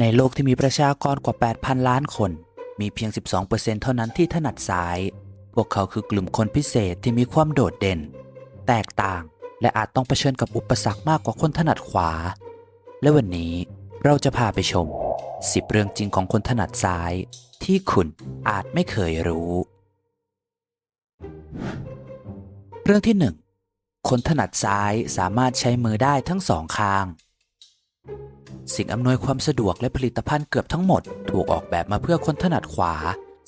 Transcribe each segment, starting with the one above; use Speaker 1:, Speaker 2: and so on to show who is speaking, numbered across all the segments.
Speaker 1: ในโลกที่มีประชากรกว่า 8,000 ล้านคน มีเพียง 12%เท่านั้นที่ถนัดซ้าย พวกเขาคือกลุ่มคนพิเศษที่มีความโดดเด่น แตกต่าง และอาจต้องเผชิญกับอุปสรรคมากกว่าคนถนัดขวา และวันนี้เราจะพาไปชม 10 เรื่องจริงของคนถนัดซ้าย ที่คุณอาจไม่เคยรู้ เรื่องที่ 1 คนถนัดซ้ายสามารถใช้มือได้ทั้งสองข้าง สิ่งอำนวยความสะดวกและผลิตภัณฑ์เกือบทั้งหมด ถูกออกแบบมาเพื่อคนถนัดขวา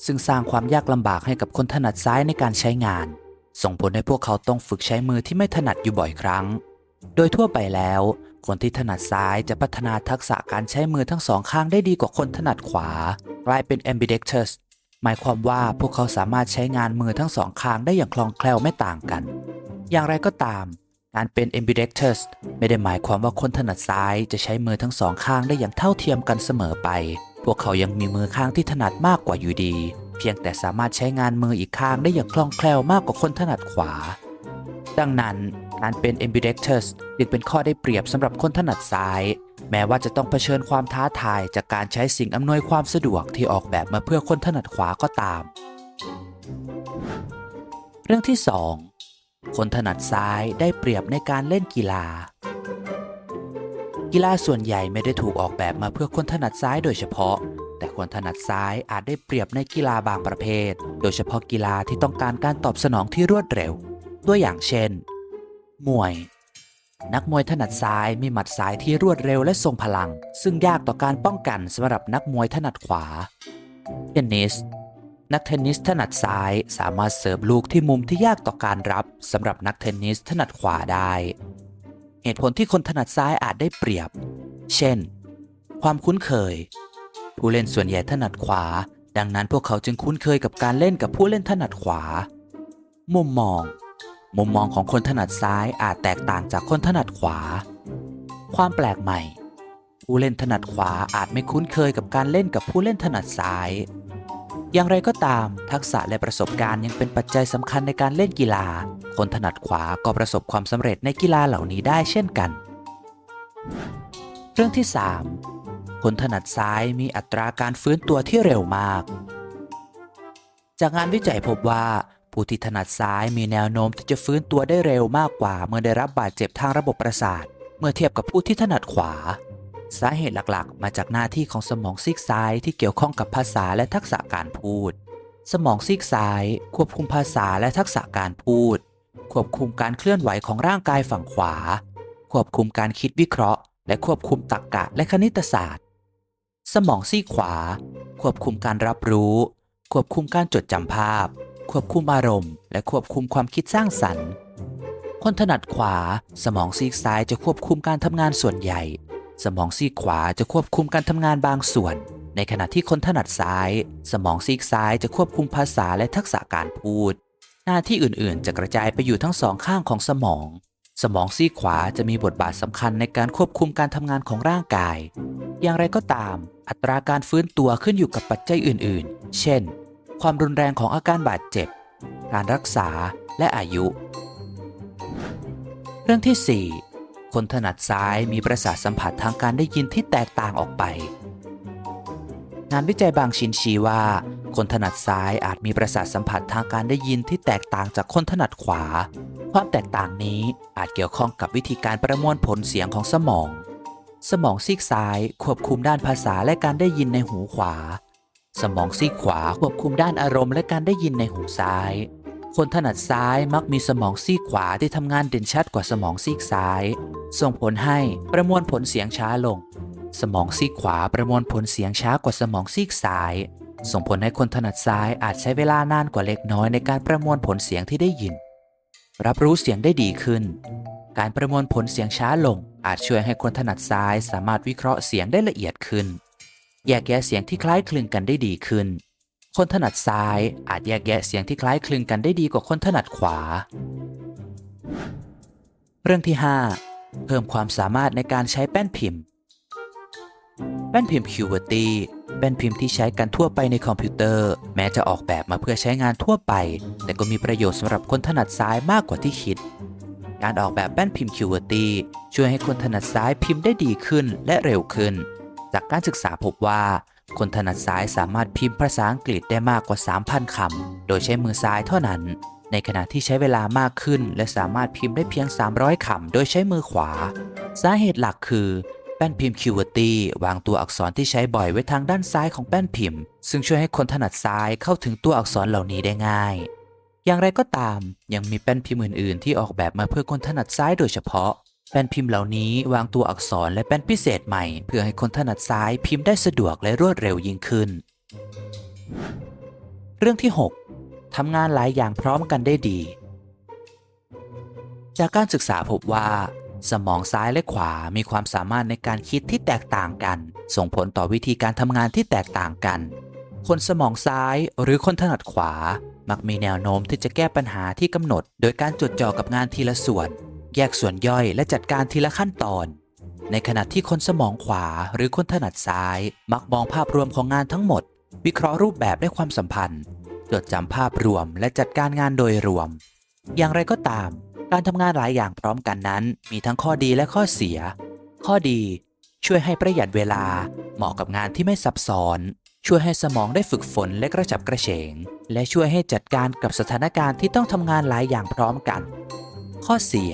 Speaker 1: ซึ่งสร้างความยากลำบากให้กับคนถนัดซ้ายในการใช้งาน ส่งผลให้พวกเขาต้องฝึกใช้มือที่ไม่ถนัดอยู่บ่อยครั้ง โดยทั่วไปแล้ว คนที่ถนัดซ้ายจะพัฒนาทักษะการใช้มือทั้งสองข้างได้ดีกว่าคนถนัดขวากลายเป็น ambidextrous หมายความว่าพวกเขาสามารถใช้งานมือทั้งสองข้างได้อย่างคล่องแคล่วไม่ต่างกัน อย่างไรก็ตาม การเป็น ambidextrous ไม่ได้หมายความว่าคนถนัดซ้ายจะใช้มือทั้งสองข้างได้อย่างเท่าเทียมกันเสมอไป พวกเขายังมีมือข้างที่ถนัดมากกว่าอยู่ดี เพียงแต่สามารถใช้งานมืออีกข้างได้อย่างคล่องแคล่วมากกว่าคนถนัดขวา ดังนั้นการเป็น ambidextrous จึงเป็นข้อได้เปรียบสำหรับคนถนัดซ้าย แม้ว่าจะต้องเผชิญความท้าทายจากการใช้สิ่งอำนวยความสะดวกที่ออกแบบมาเพื่อคนถนัดขวาก็ตาม เรื่องที่ 2 คนถนัดซ้ายได้เปรียบในการเล่นกีฬา กีฬาส่วนใหญ่ไม่ได้ถูกออกแบบมาเพื่อคนถนัดซ้ายโดยเฉพาะ แต่คนถนัดซ้ายอาจได้เปรียบในกีฬาบางประเภท โดยเฉพาะกีฬาที่ต้องการการตอบสนองที่รวดเร็ว ตัวอย่างเช่น มวย นักมวยถนัดซ้ายมีหมัดซ้ายที่รวดเร็วและทรงพลัง ซึ่งยากต่อการป้องกันสำหรับนักมวยถนัดขวาเทนนิส นักเทนนิสถนัดซ้ายสามารถเสิร์ฟลูกที่มุมที่ยากต่อการรับสำหรับนักเทนนิสถนัดขวาได้ เหตุผลที่คนถนัดซ้ายอาจได้เปรียบ เช่น ความคุ้นเคย ผู้เล่นส่วนใหญ่ถนัดขวา ดังนั้นพวกเขาจึงคุ้นเคยกับการเล่นกับผู้เล่นถนัดขวา มุมมอง มุมมองของคนถนัดซ้ายอาจแตกต่างจากคนถนัดขวา ความแปลกใหม่ ผู้เล่นถนัดขวาอาจไม่คุ้นเคยกับการเล่นกับผู้เล่นถนัดซ้าย อย่างไรก็ตาม ทักษะและประสบการณ์ยังเป็นปัจจัยสำคัญในการเล่นกีฬา คนถนัดขวาก็ประสบความสำเร็จในกีฬาเหล่านี้ได้เช่นกัน เรื่องที่ 3 คนถนัดซ้ายมีอัตราการฟื้นตัวที่เร็วมาก จากงานวิจัยพบว่าผู้ที่ถนัดซ้ายมีแนวโน้มที่จะฟื้นตัวได้เร็วมากกว่า เมื่อได้รับบาดเจ็บทางระบบประสาท เมื่อเทียบกับผู้ที่ถนัดขวา สาเหตุหลักๆ มาจากหน้าที่ของสมองซีกซ้ายที่เกี่ยวข้องกับภาษาและทักษะการพูด สมองซีกซ้าย ควบคุมภาษาและทักษะการพูด ควบคุมการเคลื่อนไหวของร่างกายฝั่งขวา ควบคุมการคิดวิเคราะห์ และควบคุมตรรกะและคณิตศาสตร์ สมองซีกขวา ควบคุมการรับรู้ ควบคุมการจดจำภาพ ควบคุมอารมณ์ และควบคุมความคิดสร้างสรรค์คนถนัดขวา สมองซีกซ้ายจะควบคุมการทำงานส่วนใหญ่ สมองซีกขวาจะควบคุมการทำงานบางส่วน ในขณะที่คนถนัดซ้าย สมองซีกซ้ายจะควบคุมภาษาและทักษะการพูด หน้าที่อื่นๆ จะกระจายไปอยู่ทั้งสองข้างของสมอง สมองซีกขวาจะมีบทบาทสำคัญในการควบคุมการทำงานของร่างกาย อย่างไรก็ตาม อัตราการฟื้นตัวขึ้นอยู่กับปัจจัยอื่น ๆ เช่น ความรุนแรงของอาการบาดเจ็บ การรักษาและอายุ เรื่องที่ 4 คนถนัดซ้ายมีประสาทสัมผัสทางการได้ยินที่แตกต่างออกไป งานวิจัยบางชิ้นชี้ว่า คนถนัดซ้ายอาจมีประสาทสัมผัสทางการได้ยินที่แตกต่างจากคนถนัดขวา ความแตกต่างนี้อาจเกี่ยวข้องกับวิธีการประมวลผลเสียงของสมอง สมองซีกซ้ายควบคุมด้านภาษาและการได้ยินในหูขวา สมองซีกขวาควบคุมด้านอารมณ์และการได้ยินในหูซ้าย คนถนัดซ้ายมักมีสมองซีกขวาที่ทำงานเด่นชัดกว่าสมองซีกซ้าย ส่งผลให้ประมวลผลเสียงช้าลง สมองซีกขวาประมวลผลเสียงช้ากว่าสมองซีกซ้าย ส่งผลให้คนถนัดซ้ายอาจใช้เวลานานกว่าเล็กน้อยในการประมวลผลเสียงที่ได้ยิน รับรู้เสียงได้ดีขึ้น การประมวลผลเสียงช้าลง อาจช่วยให้คนถนัดซ้ายสามารถวิเคราะห์เสียงได้ละเอียดขึ้น แยกแยะเสียงที่คล้ายคลึงกันได้ดีขึ้น คนถนัดซ้ายอาจแยกแยะเสียงที่คล้ายคลึงกันได้ดีกว่าคนถนัดขวา เรื่องที่ 5 เพิ่มความสามารถในการใช้แป้นพิมพ์ แป้นพิมพ์ QWERTY เป็นพิมพ์ที่ใช้กันทั่วไปในคอมพิวเตอร์ แม้จะออกแบบมาเพื่อใช้งานทั่วไป แต่ก็มีประโยชน์สำหรับคนถนัดซ้ายมากกว่าที่คิด การออกแบบแป้นพิมพ์ QWERTY ช่วยให้คนถนัดซ้ายพิมพ์ได้ดีขึ้นและเร็วขึ้น จากการศึกษาพบว่า คนถนัดซ้ายสามารถพิมพ์ภาษาอังกฤษได้มากกว่า 3,000 คำ โดยใช้มือซ้ายเท่านั้น ในขณะที่ใช้เวลามากขึ้น และสามารถพิมพ์ได้เพียง 300 คำ โดยใช้มือขวา สาเหตุหลักคือแป้นพิมพ์ QWERTY วางตัวอักษรที่ใช้บ่อยไว้ทางด้านซ้ายของแป้นพิมพ์ ซึ่งช่วยให้คนถนัดซ้ายเข้าถึงตัวอักษรเหล่านี้ได้ง่าย อย่างไรก็ตาม ยังมีแป้นพิมพ์อื่น ๆ ที่ออกแบบมาเพื่อคนถนัดซ้ายโดยเฉพาะ แป้นพิมพ์เหล่านี้วางตัวอักษรและแป้นพิเศษใหม่ เพื่อให้คนถนัดซ้ายพิมพ์ได้สะดวกและรวดเร็วยิ่งขึ้น เรื่องที่ 6ทำงานหลายอย่างพร้อมกันได้ดี จากการศึกษาพบว่า สมองซ้ายและขวามีความสามารถในการคิดที่แตกต่างกัน ส่งผลต่อวิธีการทำงานที่แตกต่างกัน คนสมองซ้ายหรือคนถนัดขวามักมีแนวโน้มที่จะแก้ปัญหาที่กำหนด โดยการจดจ่อกับงานทีละส่วน แยกส่วนย่อยและจัดการทีละขั้นตอน ในขณะที่คนสมองขวาหรือคนถนัดซ้าย มักมองภาพรวมของงานทั้งหมด วิเคราะห์รูปแบบและความสัมพันธ์ จดจำภาพรวมและจัดการงานโดยรวม อย่างไรก็ตาม การทำงานหลายอย่างพร้อมกันนั้น มีทั้งข้อดีและข้อเสีย ข้อดีช่วยให้ประหยัดเวลา เหมาะกับงานที่ไม่ซับซ้อน ช่วยให้สมองได้ฝึกฝนและกระฉับกระเฉง และช่วยให้จัดการกับสถานการณ์ที่ต้องทำงานหลายอย่างพร้อมกัน ข้อเสีย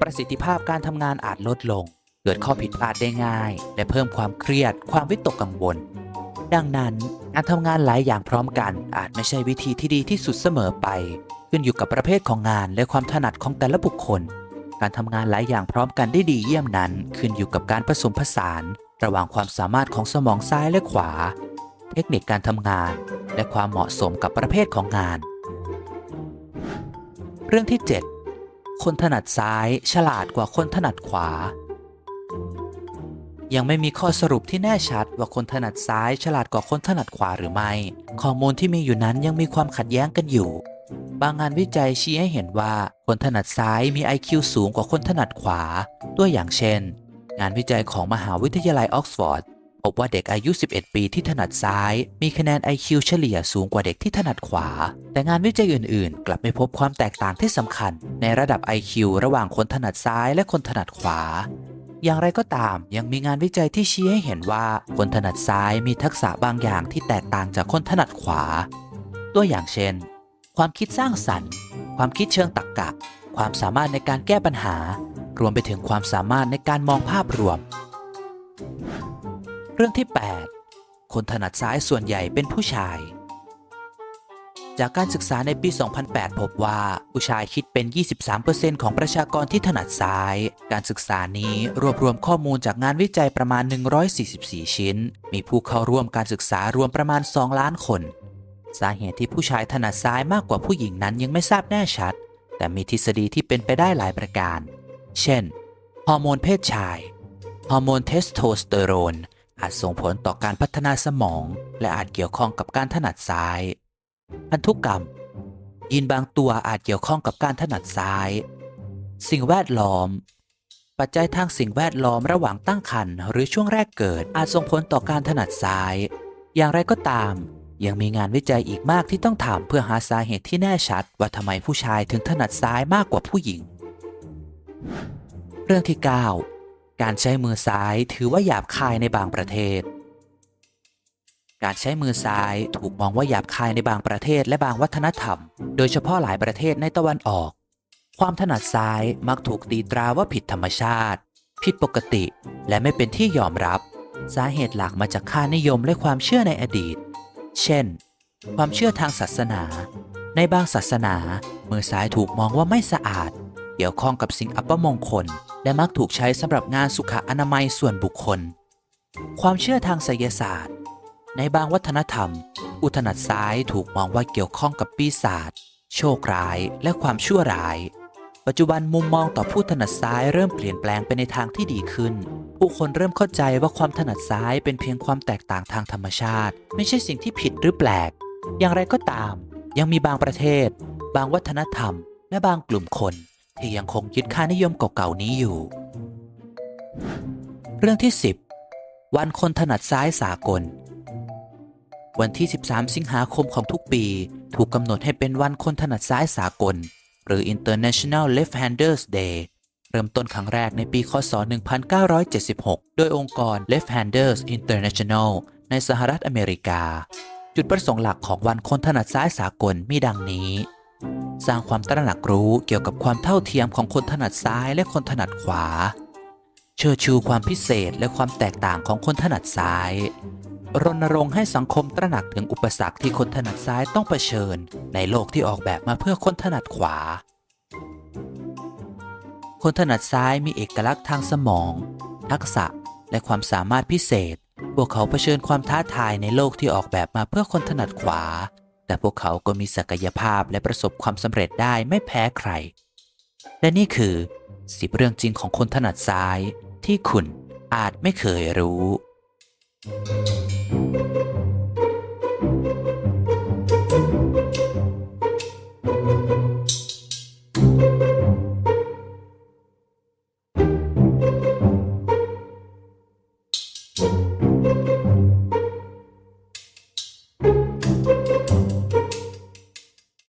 Speaker 1: ประสิทธิภาพการทำงานอาจลดลง เกิดข้อผิดพลาดได้ง่าย และเพิ่มความเครียด ความวิตกกังวล ดังนั้นการทำงานหลายอย่างพร้อมกันอาจไม่ใช่วิธีที่ดีที่สุดเสมอไป ขึ้นอยู่กับประเภทของงานและความถนัดของแต่ละบุคคล การทำงานหลายอย่างพร้อมกันได้ดีเยี่ยมนั้น ขึ้นอยู่กับการผสมผสาน ระหว่างความสามารถของสมองซ้ายและขวา เทคนิคการทำงาน และความเหมาะสมกับประเภทของงาน เรื่องที่ 7 คนถนัดซ้ายฉลาดกว่าคนถนัดขวา ยังไม่มีข้อสรุปที่แน่ชัดว่าคนถนัดซ้ายฉลาดกว่าคนถนัดขวาหรือไม่ ข้อมูลที่มีอยู่นั้นยังมีความขัดแย้งกันอยู่ บางงานวิจัยชี้ให้เห็นว่าคนถนัดซ้ายมี IQ สูงกว่าคนถนัดขวา ตัวอย่างเช่น งานวิจัยของมหาวิทยาลัยออกซฟอร์ด บว่าเด็กอายุ 11 ปีที่ถนัดซ้าย มีคะแนน IQ เฉลี่ยสูงกว่าเด็กที่ถนัดขวา แต่งานวิจัยอื่นๆ กลับไม่พบความแตกต่างที่สำคัญ ในระดับ IQ ระหว่างคนถนัดซ้ายและคนถนัดขวาอย่างไรก็ตามยังมีงานวิจัยที่ชี้ให้เห็นว่าคนถนัดซ้ายมีทักษะบางอย่างที่แตกต่างจากคนถนัดขวา ตัวอย่างเช่น ความคิดสร้างสรรค์ ความคิดเชิงตรรกกะ ความสามารถในการแก้ปัญหา รวมไปถึงความสามารถในการมองภาพรวม เรื่องที่ 8 คนถนัดซ้ายส่วนใหญ่เป็นผู้ชาย จากการศึกษาในปี 2008 พบว่าผู้ชายคิดเป็น 23%ของประชากรที่ถนัดซ้าย การศึกษานี้รวบรวมข้อมูลจากงานวิจัยประมาณ 144 ชิ้น มีผู้เข้าร่วมการศึกษารวมประมาณ 2 ล้านคน สาเหตุที่ผู้ชายถนัดซ้ายมากกว่าผู้หญิงนั้นยังไม่ทราบแน่ชัด แต่มีทฤษฎีที่เป็นไปได้หลายประการ เช่น ฮอร์โมนเพศชาย ฮอร์โมนเทสโทสเตอโรน อาจส่งผลต่อการพัฒนาสมอง และอาจเกี่ยวข้องกับการถนัดซ้าย พันธุกรรม ยีนบางตัวอาจเกี่ยวข้องกับการถนัดซ้าย สิ่งแวดล้อม ปัจจัยทางสิ่งแวดล้อมระหว่างตั้งครรภ์หรือช่วงแรกเกิดอาจส่งผลต่อการถนัดซ้าย อย่างไรก็ตาม ยังมีงานวิจัยอีกมากที่ต้องถามเพื่อหาสาเหตุที่แน่ชัด ว่าทำไมผู้ชายถึงถนัดซ้ายมากกว่าผู้หญิง เรื่องที่ 9 การใช้มือซ้ายถือว่าหยาบคายในบางประเทศ การใช้มือซ้ายถูกมองว่าหยาบคายในบางประเทศและบางวัฒนธรรม โดยเฉพาะหลายประเทศในตะวันออก ความถนัดซ้ายมักถูกตีตราว่าผิดธรรมชาติ ผิดปกติ และไม่เป็นที่ยอมรับ สาเหตุหลักมาจากค่านิยมและความเชื่อในอดีต เช่น ความเชื่อทางศาสนา ในบางศาสนา มือซ้ายถูกมองว่าไม่สะอาด เกี่ยวข้องกับสิ่งอัปมงคล และมักถูกใช้สำหรับงานสุขอนามัยส่วนบุคคล ความเชื่อทางไสยศาสตร์ ในบางวัฒนธรรม อุถนัดซ้ายถูกมองว่าเกี่ยวข้องกับปีศาจโชคร้าย และความชั่วร้าย ปัจจุบันมุมมองต่อผู้ถนัดซ้ายเริ่มเปลี่ยนแปลงไปในทางที่ดีขึ้น ผู้คนเริ่มเข้าใจว่าความถนัดซ้ายเป็นเพียงความแตกต่างทางธรรมชาติ ไม่ใช่สิ่งที่ผิดหรือแปลก อย่างไรก็ตาม ยังมีบางประเทศ บางวัฒนธรรม และบางกลุ่มคน ที่ยังคงยึดค่านิยมเก่าๆนี้อยู่ เรื่องที่ 10 วันคนถนัดซ้ายสากล วันที่ 13 สิงหาคมของทุกปีถูกกำหนดให้เป็นวันคนถนัดซ้ายสากล หรือ International Left-Handers Day เริ่มต้นครั้งแรกในปีคศ 1976 โดยองค์กร Left-Handers International ในสหรัฐอเมริกา จุดประสงค์หลักของวันคนถนัดซ้ายสากลมีดังนี้ สร้างความตระหนักรู้เกี่ยวกับความเท่าเทียมของคนถนัดซ้ายและคนถนัดขวา เชิดชูความพิเศษและความแตกต่างของคนถนัดซ้าย รณรงค์ให้สังคมตระหนักถึงอุปสรรคที่คนถนัดซ้ายต้องเผชิญ ในโลกที่ออกแบบมาเพื่อคนถนัดขวา คนถนัดซ้ายมีเอกลักษณ์ทางสมอง ทักษะและความสามารถพิเศษ พวกเขาเผชิญความท้าทายในโลกที่ออกแบบมาเพื่อคนถนัดขวา แต่พวกเขาก็มีศักยภาพและประสบความสำเร็จได้ไม่แพ้ใคร และนี่คือสิบเรื่องจริงของคนถนัดซ้ายที่คุณอาจไม่เคยรู้